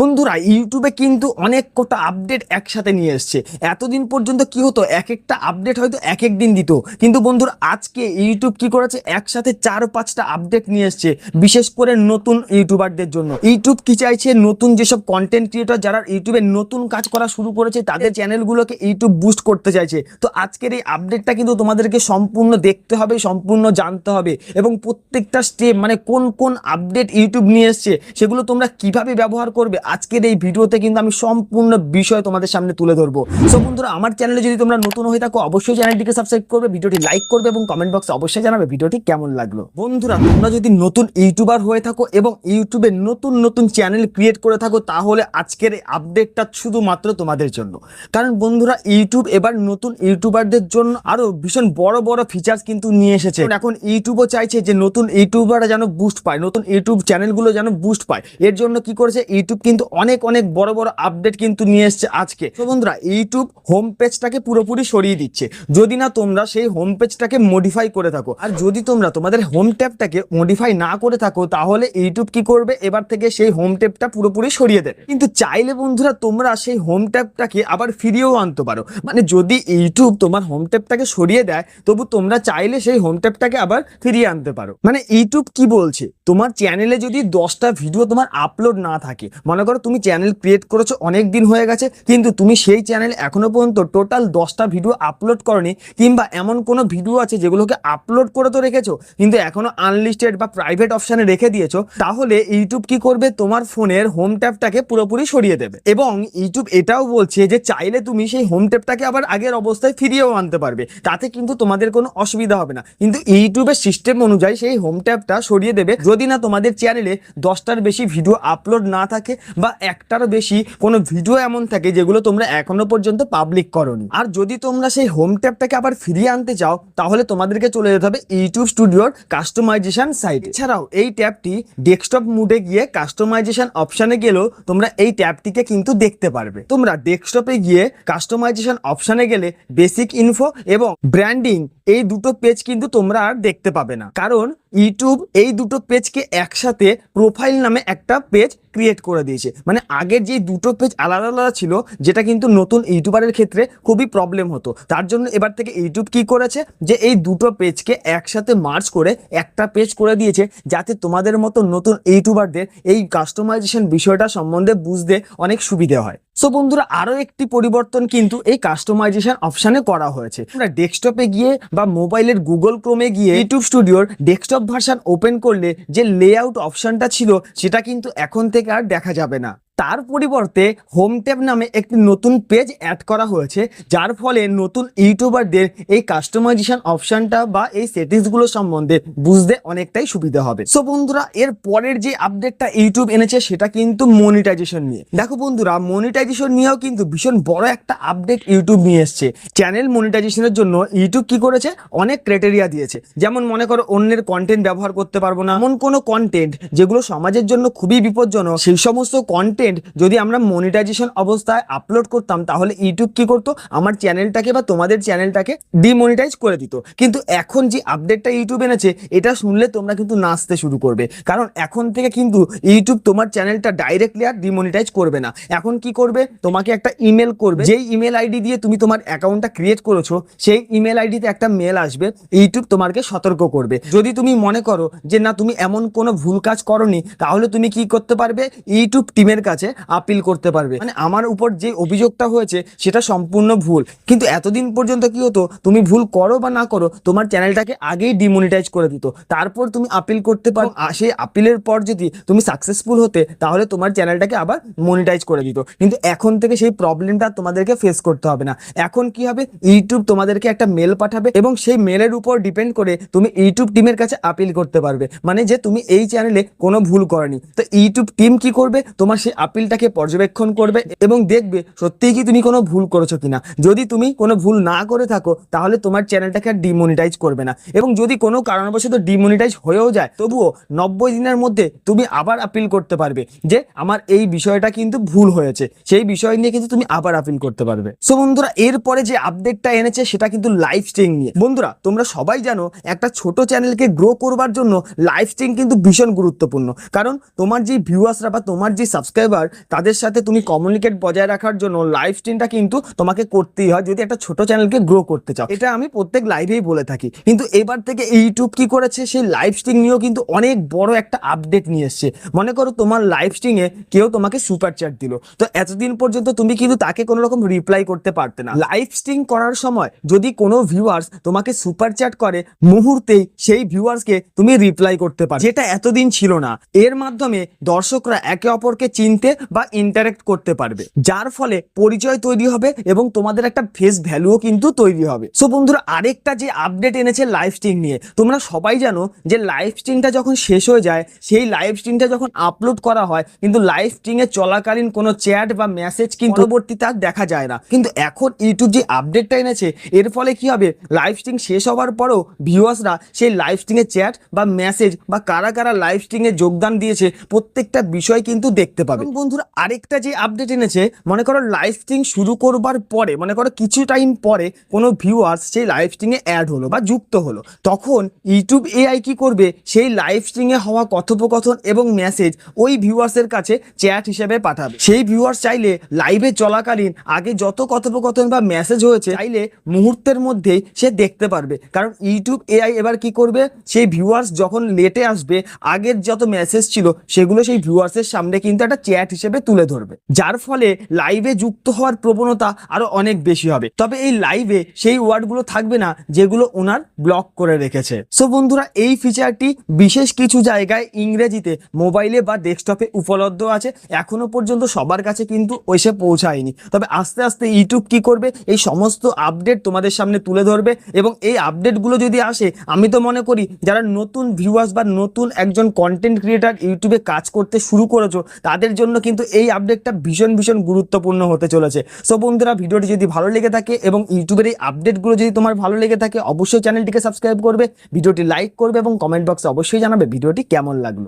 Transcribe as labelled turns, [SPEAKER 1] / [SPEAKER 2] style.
[SPEAKER 1] বন্ধুরা, ইউটিউবে কিন্তু অনেক কটা আপডেট একসাথে নিয়ে এসছে। এতদিন পর্যন্ত কি হতো? এক একটা আপডেট হয়তো এক এক দিন দিত। কিন্তু বন্ধুরা, আজকে ইউটিউব কি করেছে? একসাথে চার পাঁচটা আপডেট নিয়ে এসছে, বিশেষ করে নতুন ইউটিউবারদের জন্য। ইউটিউব কি চাইছে? নতুন যেসব কন্টেন্ট ক্রিয়েটর যারা ইউটিউবে নতুন কাজ করা শুরু করেছে, তাদের চ্যানেলগুলোকে ইউটিউব বুস্ট করতে চাইছে। তো আজকের এই আপডেটটা কিন্তু তোমাদেরকে সম্পূর্ণ দেখতে হবে, সম্পূর্ণ জানতে হবে এবং প্রত্যেকটা স্টেপ মানে কোন কোন আপডেট ইউটিউব নিয়ে এসছে, সেগুলো তোমরা কীভাবে ব্যবহার করবে আজকের এই ভিডিওতে কিন্তু আমি সম্পূর্ণ বিষয় তোমাদের সামনে তুলে ধরবো। সো বন্ধুরা, আমার চ্যানেলে যদি তোমরা নতুন হয়ে থাকো, অবশ্যই চ্যানেলটিকে সাবস্ক্রাইব করবে, ভিডিওটি লাইক করবে এবং কমেন্ট বক্সে অবশ্যই জানাবে ভিডিওটি কেমন লাগল। বন্ধুরা, তোমরা যদি নতুন ইউটিউবার হয়ে থাকো এবং ইউটিউবে নতুন নতুন চ্যানেল ক্রিয়েট করে থাকো, তাহলে আজকের এই আপডেটটা শুধুমাত্র তোমাদের জন্য। কারণ বন্ধুরা ইউটিউব এবার নতুন ইউটিউবারদের জন্য আরও ভীষণ বড় বড় ফিচার্স কিন্তু নিয়ে এসেছে। এখন ইউটিউবও চাইছে যে নতুন ইউটিউবাররা যেন বুস্ট পায়, নতুন ইউটিউব চ্যানেলগুলো যেন বুস্ট পায়। এর জন্য কি করেছে ইউটিউব কিন্তু অনেক অনেক বড় বড় আপডেট কিন্তু নিয়ে এসেছে আজকে। তো বন্ধুরা ইউটিউব হোম পেজটাকে পুরোপুরি সরিয়ে দিচ্ছে। যদি না তোমরা সেই হোম পেজটাকে মডিফাই করে থাকো, আর যদি তোমরা তোমাদের হোম ট্যাবটাকে মডিফাই না করে থাকো, তাহলে ইউটিউব কি করবে? এবার থেকে সেই হোম ট্যাবটা পুরোপুরি সরিয়ে দেবে। কিন্তু চাইলে বন্ধুরা, তোমরা সেই হোম ট্যাবটাকে আবার ফিরিয়েও আনতে পারো। মানে যদি ইউটিউব তোমার হোম ট্যাবটাকে সরিয়ে দেয়, তবু তোমরা চাইলে সেই হোম ট্যাবটাকে আবার ফিরিয়ে আনতে পারো। মানে ইউটিউব কি বলছে? তোমার চ্যানেলে যদি দশটা ভিডিও তোমার আপলোড না থাকে মনে করো তুমি চ্যানেল ক্রিয়েট করেছ, অনেক দিন হয়ে গেছে, কিন্তু তুমি সেই চ্যানেল এখনও পর্যন্ত টোটাল দশটা ভিডিও আপলোড করনি, কিংবা এমন কোনো ভিডিও আছে যেগুলোকে আপলোড করে তো রেখেছো, কিন্তু এখনও আনলিস্টেড বা প্রাইভেট অপশানে রেখে দিয়েছ, তাহলে ইউটিউব কি করবে? তোমার ফোনের হোম ট্যাবটাকে পুরোপুরি সরিয়ে দেবে। এবং ইউটিউব এটাও বলছে যে চাইলে তুমি সেই হোম ট্যাবটাকে আবার আগের অবস্থায় ফিরিয়েও আনতে পারবে, তাতে কিন্তু তোমাদের কোনো অসুবিধা হবে না। কিন্তু ইউটিউবের সিস্টেম অনুযায়ী সেই হোম ট্যাবটা সরিয়ে দেবে, যদি না তোমাদের চ্যানেলে দশটার বেশি ভিডিও আপলোড না থাকে বা একটার বেশি কোনো ভিডিও এমন থাকে যেগুলো তোমরা এখনও পর্যন্ত পাবলিক করনি। আর যদি তোমরা সেই হোম ট্যাবটাকে আবার ফিরিয়ে আনতে চাও, তাহলে তোমাদেরকে চলে যেতে হবে ইউটিউব স্টুডিওর কাস্টমাইজেশন সাইট এছাড়াও এই ট্যাবটি ডেস্কটপ মুডে গিয়ে কাস্টমাইজেশন অপশানে গেলেও তোমরা এই ট্যাবটিকে কিন্তু দেখতে পারবে। তোমরা ডেস্কটপে গিয়ে কাস্টমাইজেশন অপশানে গেলে বেসিক ইনফো এবং ব্র্যান্ডিং এই দুটো পেজ কিন্তু তোমরা আর দেখতে পাবে না। কারণ ইউটিউব এই দুটো পেজকে একসাথে প্রোফাইল নামে একটা পেজ ক্রিয়েট করে দিয়েছে। মানে আগের যে দুটো পেজ আলাদা আলাদা ছিল, যেটা কিন্তু নতুন ইউটিউবারের ক্ষেত্রে খুবই প্রবলেম হতো। তার জন্য এবার থেকে ইউটিউব কি করেছে? যে এই দুটো পেজকে একসাথে মার্চ করে একটা পেজ করে দিয়েছে, যাতে তোমাদের মতো নতুন ইউটিউবারদের এই কাস্টমাইজেশন বিষয়টা সম্বন্ধে বুঝতে অনেক সুবিধে হয়। সো বন্ধুরা, আরও একটি পরিবর্তন কিন্তু এই কাস্টমাইজেশন অপশানে করা হয়েছে। তোমরা ডেস্কটপে গিয়ে বা মোবাইলের গুগল ক্রোমে গিয়ে ইউটিউব স্টুডিওর ডেস্কটপ ভার্সান ওপেন করলে যে লেআউট অপশানটা ছিল, সেটা কিন্তু এখন থেকে আর দেখা যাবে না। তার পরিবর্তে হোম ট্যাব নামে একটি নতুন পেজ অ্যাড করা হয়েছে, যার ফলে নতুন ইউটিউবারদের এই কাস্টমাইজেশন অপশানটা বা এই সেটিংসগুলো সম্বন্ধে বুঝতে অনেকটাই সুবিধা হবে। সো বন্ধুরা, এর পরের যে আপডেটটা ইউটিউব এনেছে, সেটা কিন্তু মনিটাইজেশন নিয়ে। দেখো বন্ধুরা মনিটাইজেশন নিয়েও কিন্তু ভীষণ বড় একটা আপডেট ইউটিউব নিয়ে এসছে। চ্যানেল মনিটাইজেশনের জন্য ইউটিউব কি করেছে? অনেক ক্রাইটেরিয়া দিয়েছে। যেমন মনে করো, অন্যের কন্টেন্ট ব্যবহার করতে পারব না। এমন কোনো কন্টেন্ট যেগুলো সমাজের জন্য খুবই বিপজ্জনক, সেই সমস্ত কন্টেন্ট যদি আমরা মনিটাইজেশন অবস্থায় আপলোড করতাম, তাহলে ইউটিউব কি করতো? আমার চ্যানেলটাকে বা তোমাদের চ্যানেলটাকে ডিমনিটাইজ করে দিত। কিন্তু এখন যে আপডেটটা ইউটিউব এনেছে, এটা শুনলে তোমরা কিন্তু নাচতে শুরু করবে। কারণ এখন থেকে কিন্তু ইউটিউব তোমার চ্যানেলটা ডাইরেক্টলি আর ডিমনিটাইজ করবে না। এখন কি করবে? তোমাকে একটা ইমেল করবে। যেই ইমেল আইডি দিয়ে তুমি তোমার অ্যাকাউন্টটা ক্রিয়েট করেছ, সেই ইমেল আইডিতে একটা মেল আসবে। ইউটিউব তোমাকে সতর্ক করবে। যদি তুমি মনে করো যে, না, তুমি এমন কোনো ভুল কাজ করনি, তাহলে তুমি কি করতে পারবে? ইউটিউব টিমের কাছে আপিল করতে পারবে। মানে আমার উপর যে অভিযোগটা হয়েছে, সেটা সম্পূর্ণ ভুল। কিন্তু এতদিন পর্যন্ত কি হতো, তুমি ভুল করো বা না করো, তোমার চ্যানেলটাকে আগেই ডিমনিটাইজ করে দিত। তারপর তুমি আপিল করতে পারো সেই আপিলের পর যদি তুমি সাকসেসফুল হতে, তাহলে তোমার চ্যানেলটাকে আবার মনিটাইজ করে দিত। কিন্তু এখন থেকে সেই প্রবলেমটা তোমাদেরকে ফেস করতে হবে না। এখন কি হবে? ইউটিউব তোমাদেরকে একটা মেল পাঠাবে এবং সেই মেলের উপর ডিপেন্ড করে তুমি ইউটিউব টিমের কাছে আপিল করতে পারবে। মানে যে তুমি এই চ্যানেলে কোনো ভুল করনি। তো ইউটিউব টিম কি করবে? তোমার সেই আপিলটাকে পর্যবেক্ষণ করবে এবং দেখবে সত্যিই কি তুমি কোনো ভুল করেছ কিনা। যদি তুমি কোনো ভুল না করে থাকো, তাহলে তোমার চ্যানেলটাকে আর ডিমনিটাইজ করবে না। এবং যদি কোনো কারণবশত ডিমনিটাইজ হয়েও যায়, তবুও নব্বই দিনের মধ্যে তুমি আবার আপিল করতে পারবে যে আমার এই বিষয়টা কিন্তু ভুল হয়েছে। সেই বিষয় নিয়ে কিন্তু তুমি আবার আপিল করতে পারবে। সো বন্ধুরা, এরপরে যে আপডেটটা এনেছে, সেটা কিন্তু লাইভ স্ট্রিং নিয়ে। বন্ধুরা, তোমরা সবাই জানো, একটা ছোট চ্যানেলকে গ্রো করবার জন্য লাইভ স্ট্রিং কিন্তু ভীষণ গুরুত্বপূর্ণ। কারণ তোমার যে ভিউয়ার্সরা বা তোমার যে সাবস্ক্রাইবার সাবস্ক্রাইবার তাদের সাথে তুমি কমিউনিকেট বজায় রাখার জন্য লাইভ স্ট্রিমটা কিন্তু তোমাকে করতেই হয়, যদি একটা ছোট চ্যানেলকে গ্রো করতে চাও। এটা আমি প্রত্যেক লাইভেই বলে থাকি। কিন্তু এবার থেকে ইউটিউব কি করেছে, সেই লাইভ স্ট্রিম নিয়েও কিন্তু অনেক বড় একটা আপডেট নিয়ে এসছে। মনে করো তোমার লাইভ স্ট্রিমে কেউ তোমাকে সুপার চ্যাট দিল। তো এতদিন পর্যন্ত তুমি কিন্তু তাকে কোনো রকম রিপ্লাই করতে পারতে না। লাইভ স্ট্রিম করার সময় যদি কোনো ভিউয়ার্স তোমাকে সুপার চ্যাট করে, মুহূর্তেই সেই ভিউয়ার্সকে তুমি রিপ্লাই করতে পারো। যেটা এতদিন ছিল না। এর মাধ্যমে দর্শকরা একে অপরকে চিনতে বা ইন্টারেক্ট করতে পারবে। যার ফলে পরিচয় তৈরি হবে এবং তোমাদের একটা ফেস ভ্যালুও কিন্তু তৈরি হবে। সো বন্ধুরা, আরেকটা যে আপডেট এনেছে লাইভ স্ট্রিম নিয়ে, তোমরা সবাই জানো যে লাইভ স্ট্রিমটা যখন শেষ হয়ে যায়, সেই লাইভ স্ট্রিমটা যখন আপলোড করা হয়, কিন্তু লাইভ স্ট্রিমে চলাকালীন কোনো চ্যাট বা মেসেজ কিন্তু পরবর্তীতে আর দেখা যায় না। কিন্তু এখন ইউটিউব যে আপডেটটা এনেছে, এর ফলে কি হবে? লাইভ স্ট্রিম শেষ হওয়ার পরেও ভিউয়ার্সরা সেই লাইভ স্ট্রিমে চ্যাট বা মেসেজ বা কারা কারা লাইভ স্ট্রিমে যোগদান দিয়েছে, প্রত্যেকটা বিষয় কিন্তু দেখতে পাবে। বন্ধুরা আরেকটা যে আপডেট এনেছে, মনে করো লাইভ স্ট্রিম শুরু করবার পরে, মনে করো কিছু টাইম পরে কোনো ভিউয়ার্স সেই লাইভ স্ট্রিংয়ে অ্যাড হলো বা যুক্ত হলো। তখন ইউটিউব এআই কি করবে? সেই লাইভ স্ট্রিমে হওয়া কথোপকথন এবং মেসেজ ওই ভিউয়ার্সের কাছে চ্যাট হিসেবে পাঠাবে। সেই ভিউয়ার্স চাইলে লাইভে চলাকালীন আগে যত কথোপকথন বা মেসেজ হয়েছে, চাইলে মুহূর্তের মধ্যেই সে দেখতে পারবে। কারণ ইউটিউব এআই এবার কি করবে? সেই ভিউয়ার্স যখন লেটে আসবে, আগের যত মেসেজ ছিল, সেগুলো সেই ভিউয়ার্সের সামনে কিন্তু একটা চ্যাট হিসেবে তুলে ধরবে। যার ফলে লাইভে যুক্ত হওয়ার প্রবণতা আরও অনেক বেশি হবে। তবে এই লাইভে সেই ওয়ার্ডগুলো থাকবে না যেগুলো ওনার ব্লক করে রেখেছে। সো বন্ধুরা, এই ফিচারটি বিশেষ কিছু জায়গায় ইংরেজিতে মোবাইলে বা ডেস্কটপে উপলব্ধ আছে। এখনও পর্যন্ত সবার কাছে কিন্তু এসে পৌঁছায়নি। তবে আস্তে আস্তে ইউটিউব কি করবে? এই সমস্ত আপডেট তোমাদের সামনে তুলে ধরবে এবং এই আপডেটগুলো যদি আসে, আমি তো মনে করি যারা নতুন ভিউয়ার্স বা নতুন একজন কন্টেন্ট ক্রিয়েটার ইউটিউবে কাজ করতে শুরু করেছ, তাদের জন্য কিন্তু এই আপডেটটা ভীষণ ভীষণ গুরুত্বপূর্ণ হতে চলেছে। সো বন্ধুরা, ভিডিওটি যদি ভালো লেগে থাকে এবং ইউটিউবের এই আপডেটগুলো যদি তোমার ভালো লেগে থাকে, অবশ্যই চ্যানেলটিকে সাবস্ক্রাইব করবে, ভিডিওটি লাইক করবে এবং কমেন্ট বক্সে অবশ্যই জানাবে ভিডিওটি কেমন লাগল।